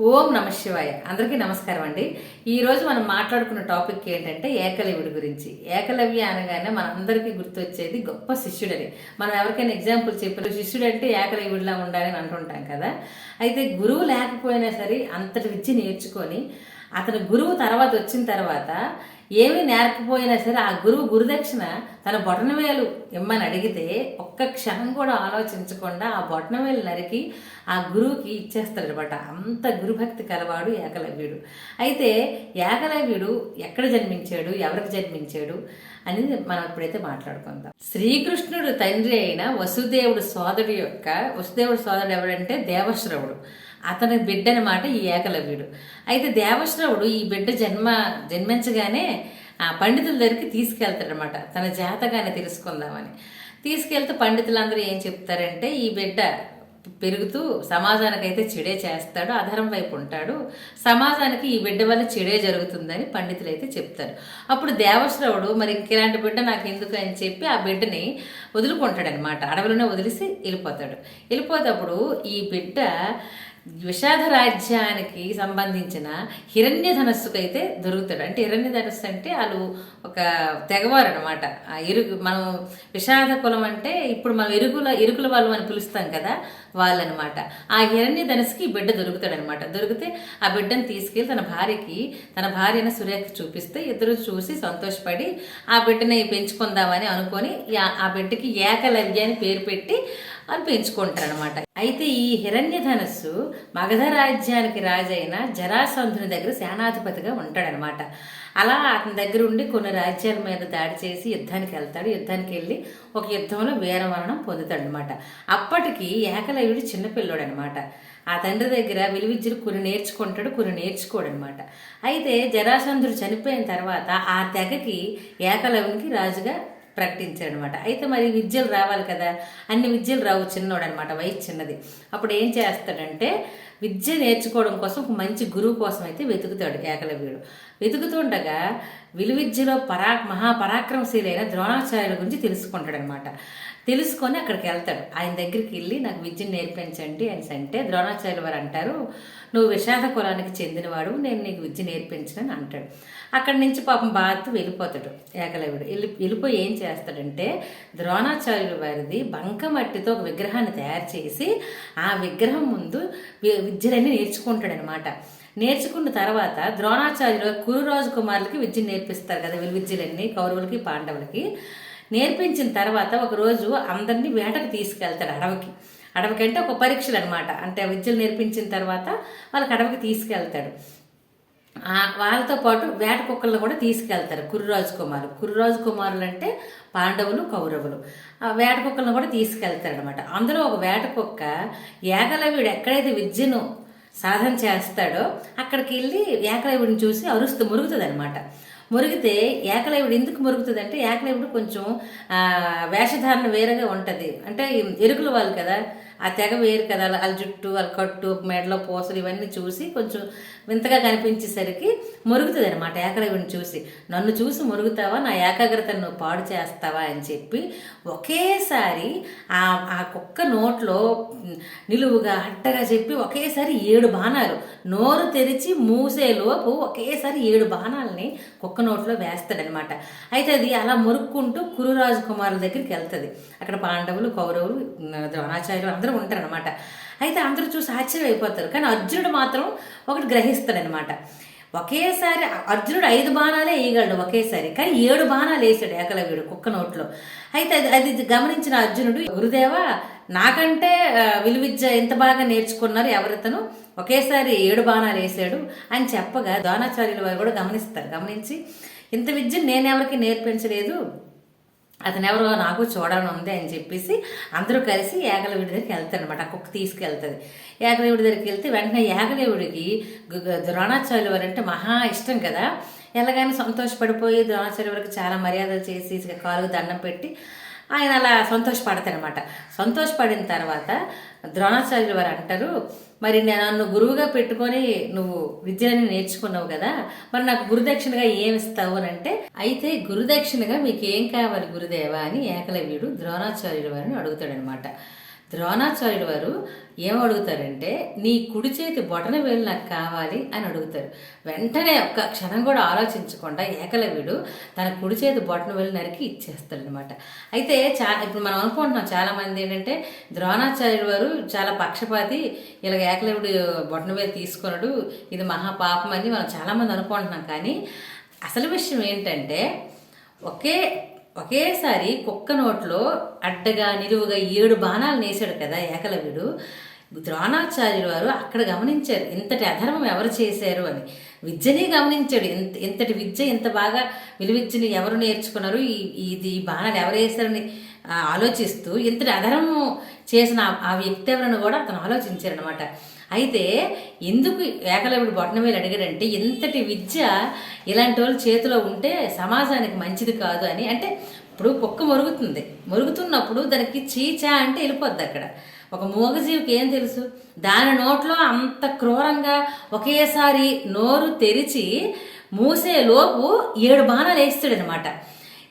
ఓం నమ శివాయ. అందరికీ నమస్కారం అండి. ఈరోజు మనం మాట్లాడుకున్న టాపిక్ ఏంటంటే ఏకలవ్యుడి గురించి. ఏకలవ్య అనగానే మనందరికీ గుర్తొచ్చేది గొప్ప శిష్యుడని. మనం ఎవరికైనా ఎగ్జాంపుల్ చెప్పిన శిష్యుడు అంటే ఏకలవ్యుడిలా ఉండాలని అంటుంటాం కదా. అయితే గురువు లేకపోయినా సరే అంతటి విద్య నేర్చుకొని అతని గురువు తర్వాత వచ్చిన తర్వాత ఏమి నేర్కపోయినా సరే ఆ గురువు గురుదక్షిణ తన బొటనవేలు ఇమ్మని అడిగితే ఒక్క క్షణం కూడా ఆలోచించకుండా ఆ బొటనవేలు నరికి ఆ గురువుకి ఇచ్చేస్తాడు అనమాట అంత గురుభక్తి కలవాడు ఏకలవ్యుడు. అయితే ఏకలవ్యుడు ఎక్కడ జన్మించాడు ఎవరికి జన్మించాడు అనేది మనం ఇప్పుడైతే మాట్లాడుకుందాం. శ్రీకృష్ణుడు తండ్రి అయిన వసుదేవుడు సోదరుడు యొక్క వసుదేవుడు సోదరుడు ఎవడంటే దేవశ్రవుడు. అతని బిడ్డ అనమాట ఈ ఏకలవ్యుడు అయితే దేవశ్రవుడు ఈ బిడ్డ జన్మ జన్మించగానే ఆ పండితుల దగ్గరికి తీసుకెళ్తాడనమాట. తన జాతకాన్ని తెలుసుకుందామని. తీసుకెళ్తే పండితులందరూ ఏం చెప్తారంటే ఈ బిడ్డ పెరుగుతూ సమాజానికైతే చెడే చేస్తాడు అధరం వైపు ఉంటాడు. సమాజానికి ఈ బిడ్డ వల్ల చెడే జరుగుతుందని పండితులు అయితే చెప్తారు. అప్పుడు దేవశ్రవుడు మరి ఇంకెలాంటి బిడ్డ నాకు ఎందుకు అని చెప్పి ఆ బిడ్డని వదులుకుంటాడనమాట. అడవిలోనే వదిలిసి వెళ్ళిపోతాడు. వెళ్ళిపోతప్పుడు ఈ బిడ్డ విషాద రాజ్యానికి సంబంధించిన హిరణ్య ధనస్సుకు అయితే దొరుకుతాడు. అంటే హిరణ్య ధనస్సు అంటే వాళ్ళు ఒక తెగవారు అనమాట ఆ ఇరుగు మనం విషాద కులం అంటే ఇప్పుడు మనం ఇరుగుల ఇరుకుల వాళ్ళు అని పిలుస్తాం కదా వాళ్ళనమాట ఆ హిరణ్య ధనస్సుకి ఈ బిడ్డ దొరుకుతాడు అనమాట దొరికితే ఆ బిడ్డను తీసుకెళ్ళి తన భార్యకి తన భార్యను సురేఖ చూపిస్తే ఇద్దరు చూసి సంతోషపడి ఆ బిడ్డని పెంచుకుందామని అనుకొని ఆ- ఆ బిడ్డకి ఏకలవ్య అని పేరు పెట్టి అని పెంచుకుంటారనమాట అయితే ఈ హిరణ్య ధనస్సు మగధ రాజ్యానికి రాజైన జరాసంధుని దగ్గర సేనాధిపతిగా ఉంటాడనమాట అలా అతని దగ్గర ఉండి కొన్ని రాజ్యాల మీద దాడి చేసి యుద్ధానికి వెళ్తాడు. యుద్ధానికి వెళ్ళి ఒక యుద్ధంలో వీరమరణం పొందుతాడనమాట అప్పటికి ఏకలవ్యుడు చిన్నపిల్లోడు అనమాట ఆ తండ్రి దగ్గర విలువిద్యలు కొన్ని నేర్చుకుంటాడు కొన్ని నేర్చుకోడు అనమాట అయితే జరాసంధుడు చనిపోయిన తర్వాత ఆ తెగకి ఏకలవ్యునికి రాజుగా ప్రకటించాడు అనమాట అయితే మరి విద్యలు రావాలి కదా? అన్ని విద్యలు రావు చిన్నోడు అనమాట వయసు చిన్నది. అప్పుడు ఏం చేస్తాడంటే విద్య నేర్చుకోవడం కోసం ఒక మంచి గురువు కోసం అయితే వెతుకుతాడు ఏకలవ్యుడు. వెతుకుతుండగా విలువిద్యలో పరా మహాపరాక్రమశీలైన ద్రోణాచార్యుల గురించి తెలుసుకుంటాడనమాట. తెలుసుకొని అక్కడికి వెళ్తాడు. ఆయన దగ్గరికి వెళ్ళి నాకు విద్యను నేర్పించండి అని అంటే ద్రోణాచార్యుల వారు అంటారు నువ్వు విషాద కులానికి చెందినవాడు నేను నీకు విద్య నేర్పించనని అంటాడు. అక్కడి నుంచి పాపం బాధ వెళ్ళిపోతాడు ఏకలవ్యుడు. వెళ్ళి వెళ్ళిపోయి ఏం చేస్తాడంటే ద్రోణాచార్యుల వారిది బంకమట్టితో ఒక విగ్రహాన్ని తయారు చేసి ఆ విగ్రహం ముందు విద్యలన్నీ నేర్చుకుంటాడనమాట. నేర్చుకున్న తర్వాత ద్రోణాచార్యులు కురు రాజకుమారులకి విద్య నేర్పిస్తారు కదా వీళ్ళు విద్యలన్నీ కౌరవులకి పాండవులకి. నేర్పించిన తర్వాత ఒకరోజు అందరినీ వేటకు తీసుకెళ్తాడు అడవికి. అడవికి అంటే ఒక పరీక్షలు అనమాట అంటే విద్యలు నేర్పించిన తర్వాత వాళ్ళకి అడవికి తీసుకెళ్తాడు. వాళ్ళతో పాటు వేట కుక్కలను కూడా తీసుకెళ్తారు కుర్రాజు కుమారు కుర్రాజు కుమారులు అంటే పాండవులు కౌరవులు. ఆ వేట కుక్కలను కూడా తీసుకెళ్తారు అనమాట అందులో ఒక వేట కుక్క ఏకలవ్యుడు ఎక్కడైతే విద్యను సాధన చేస్తాడో అక్కడికి వెళ్ళి ఏకలవ్యుడిని చూసి అరుస్తూ మురుగుతుంది అనమాట మురిగితే ఏకలైవుడు ఎందుకు మురుగుతుంది అంటే ఏకలైవుడు కొంచెం వేషధారణ వేరేగా ఉంటుంది. అంటే ఎరుకుల వాళ్ళు కదా ఆ తెగ వేరు కదా వాళ్ళ జుట్టు వాళ్ళ కట్టు మెడలో పూసలు ఇవన్నీ చూసి కొంచెం వింతగా కనిపించేసరికి మురుగుతుంది అనమాట ఏకలవ్యుడిని చూసి. నన్ను చూసి మురుగుతావా? నా ఏకాగ్రతను నువ్వు పాడు చేస్తావా? అని చెప్పి ఒకేసారి ఆ ఆ కుక్క నోట్లో నిలువుగా అట్టగా చెప్పి ఒకేసారి ఏడు బాణాలు నోరు తెరిచి మూసేలోపు ఒకేసారి ఏడు బాణాలని కుక్క నోట్లో వేస్తాడనమాట అయితే అది అలా మురుక్కుంటూ కురురాజు కుమారుల దగ్గరికి వెళ్తుంది. అక్కడ పాండవులు కౌరవులు ద్రోణాచార్యులు అందరూ ఉంటారనమాట అయితే అందరూ చూసి ఆశ్చర్యమైపోతారు. కానీ అర్జునుడు మాత్రం ఒకటి గ్రహిస్తాడనమాట ఒకేసారి అర్జునుడు ఐదు బాణాలే వేయగలడు ఒకేసారి. కానీ ఏడు బాణాలు వేసాడు ఏకలవ్యుడు కుక్క నోట్లో. అయితే అది అది గమనించిన అర్జునుడు గురుదేవ నాకంటే విలువిద్య ఎంత బాగా నేర్చుకున్నారు ఎవరితను ఒకేసారి ఏడు బాణాలు వేసాడు అని చెప్పగా ద్రోణాచార్యుల వారు కూడా గమనిస్తారు. గమనించి ఇంత విద్య నేను ఎవరికి నేర్పించలేదు? అతను ఎవరో నాకు చూడాలని ఉంది అని చెప్పేసి అందరూ కలిసి ఏకలవుడి దగ్గరికి వెళ్తారు అనమాట ఆ కుక్క తీసుకెళ్తుంది. ఏకలవుడి దగ్గరికి వెళ్తే వెంటనే ఏకలవుడికి గు- వారంటే ద్రోణాచార్యుల వారు అంటే మహా ఇష్టం కదా. ఎలాగైనా సంతోషపడిపోయి ద్రోణాచార్య వారికి చాలా మర్యాదలు చేసి కాలుకు దండం పెట్టి ఆయన అలా సంతోషపడతారనమాట సంతోషపడిన తర్వాత ద్రోణాచార్యులు వారు అంటారు మరి నేను నన్ను గురువుగా పెట్టుకొని నువ్వు విద్యని నేర్చుకున్నావు కదా మరి నాకు గురుదక్షిణగా ఏమి ఇస్తావు? అని అంటే అయితే గురుదక్షిణగా మీకు ఏం కావాలి గురుదేవా? అని ఏకలవ్యుడు ద్రోణాచార్యుల వారిని అడుగుతాడనమాట ద్రోణాచార్యుడు వారు ఏం అడుగుతారంటే నీ కుడి చేతి బొటన వేలు నాకు కావాలి అని అడుగుతారు. వెంటనే ఒక్క క్షణం కూడా ఆలోచించకుండా ఏకలవ్యుడు తన కుడి చేతి బొటన వేలు నరికి ఇచ్చేస్తాడు అనమాట అయితే చా ఇప్పుడు మనం అనుకుంటున్నాం చాలామంది ఏంటంటే ద్రోణాచార్యుడు వారు చాలా పక్షపాతి ఇలా ఏకలవ్యుడు బొటన వేలు తీసుకున్నాడు ఇది మహాపాపం అని మనం చాలామంది అనుకుంటున్నాం. కానీ అసలు విషయం ఏంటంటే ఒకే ఒకేసారి కుక్క నోట్లో అడ్డగా నిలువుగా ఏడు బాణాలు నేసాడు కదా ఏకలవ్యుడు. ద్రోణాచార్యులు వారు అక్కడ గమనించారు ఇంతటి అధర్మం ఎవరు చేశారు అని. విద్యని గమనించాడు ఇంత ఇంతటి విద్య ఇంత బాగా విలువిద్యని ఎవరు నేర్చుకున్నారు? ఈ ఇది ఈ బాణాలు ఎవరు వేశారని ఆలోచిస్తూ ఇంతటి అధర్మం చేసిన ఆ- ఆ వ్యక్తి ఎవరని కూడా అతను ఆలోచించారనమాట అయితే ఎందుకు ఏకలవ్యుడు బొట్టనవేలు అడిగాడంటే ఇంతటి విద్య ఇలాంటి వాళ్ళు చేతిలో ఉంటే సమాజానికి మంచిది కాదు అని. అంటే ఇప్పుడు కుక్క మరుగుతుంది. మరుగుతున్నప్పుడు దానికి చీచా అంటే వెళ్ళిపోద్ది అక్కడ. ఒక మూగజీవికి ఏం తెలుసు? దాని నోట్లో అంత క్రూరంగా ఒకేసారి నోరు తెరిచి మూసేలోపు ఏడు బాణాలు వేస్తాడనమాట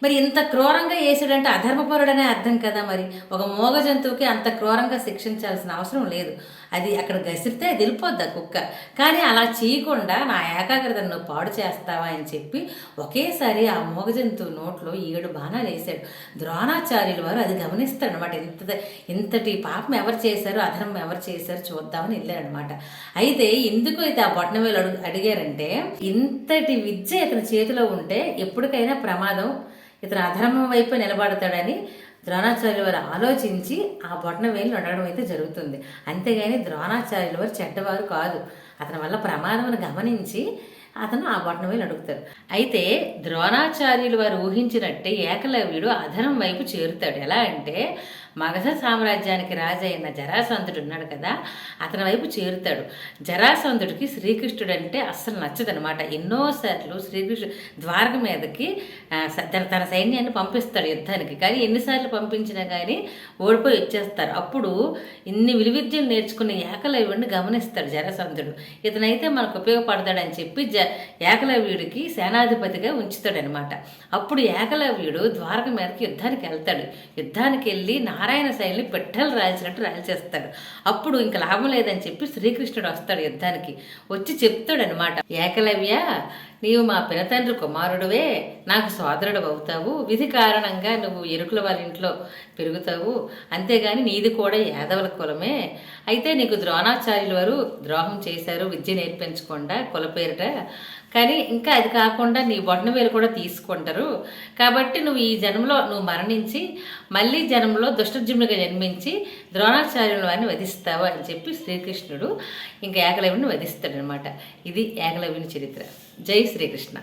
మరి ఇంత క్రూరంగా వేసాడంటే అధర్మపరుడనే అర్థం కదా మరి? ఒక మూగ జంతువుకి అంత క్రూరంగా శిక్షించాల్సిన అవసరం లేదు. అది అక్కడ గసిరితే అది వెళ్ళిపోద్ది ఆ కుక్క. కానీ అలా చేయకుండా నా ఏకాగ్రతను నువ్వు పాడు చేస్తావా అని చెప్పి ఒకేసారి ఆ మూగ జంతువు నోట్లో ఏడు బాణాలు వేసాడు ద్రోణాచార్యుల వారు అది గమనిస్తాడు అనమాట ఇంత ఇంతటి పాపం ఎవరు చేశారు అధర్మం ఎవరు చేశారు చూద్దామని వెళ్ళారనమాట అయితే ఎందుకు అయితే ఆ బొట్టనవేలు అడుగు అడిగారంటే ఇంతటి విద్య ఇతని చేతిలో ఉంటే ఎప్పటికైనా ప్రమాదం ఇతను అధర్మం వైపు నిలబడతాడని ద్రోణాచార్యుల వారు ఆలోచించి ఆ బొట్టన వేలు అడగడం అయితే జరుగుతుంది. అంతేగాని ద్రోణాచార్యుల వారు చెడ్డవారు కాదు. అతని వల్ల ప్రమాదం గమనించి అతను ఆ బొట్టన వేలు అడుగుతారు అయితే ద్రోణాచార్యులు వారు ఊహించినట్టే ఏకలవ్యుడు అధరం వైపు చేరుతాడు. ఎలా అంటే మగధ సామ్రాజ్యానికి రాజైన జరాసంధుడు ఉన్నాడు కదా అతని వైపు చేరుతాడు. జరాసంధుడికి శ్రీకృష్ణుడు అంటే అస్సలు నచ్చదనమాట. ఎన్నోసార్లు శ్రీకృష్ణుడు ద్వారక మీదకి తన తన సైన్యాన్ని పంపిస్తాడు యుద్ధానికి. కానీ ఎన్నిసార్లు పంపించినా కానీ ఓడిపోయి వచ్చేస్తారు. అప్పుడు ఇన్ని విలువిద్యలు నేర్చుకున్న ఏకలవ్యుడిని గమనిస్తాడు జరాసంధుడు. ఇతనైతే మనకు ఉపయోగపడతాడని చెప్పి జ ఏకలవ్యుడికి సేనాధిపతిగా ఉంచుతాడనమాట. అప్పుడు ఏకలవ్యుడు ద్వారక మీదకి యుద్ధానికి వెళ్తాడు. యుద్ధానికి వెళ్ళి నా నారాయణ శైలిని పెట్టెలు రాల్చినట్టు రాల్చేస్తాడు. అప్పుడు ఇంకా లాభం లేదని చెప్పి శ్రీకృష్ణుడు వస్తాడు యుద్ధానికి. వచ్చి చెప్తాడు అనమాట ఏకలవ్య నీవు మా పినతండ్రి కుమారుడువే నాకు సోదరుడు అవుతావు. విధి కారణంగా నువ్వు ఎరుకుల వాళ్ళ ఇంట్లో పెరుగుతావు. అంతేగాని నీది కూడా యాదవుల కులమే. అయితే నీకు ద్రోణాచార్యుల వారు ద్రోహం చేశారు విద్య నేర్పించకుండా కుల పేరిట కానీ ఇంకా అది కాకుండా నీ బొట్టన వేలు కూడా తీసుకుంటారు. కాబట్టి నువ్వు ఈ జన్మలో నువ్వు మరణించి మళ్ళీ జన్మలో దుష్టజుమ్నుగా జన్మించి ద్రోణాచార్యుల వారిని వధిస్తావు అని చెప్పి శ్రీకృష్ణుడు ఇంకా ఏకలవ్యుని వధిస్తాడనమాట ఇది ఏకలవ్యుని చరిత్ర. జై శ్రీకృష్ణ.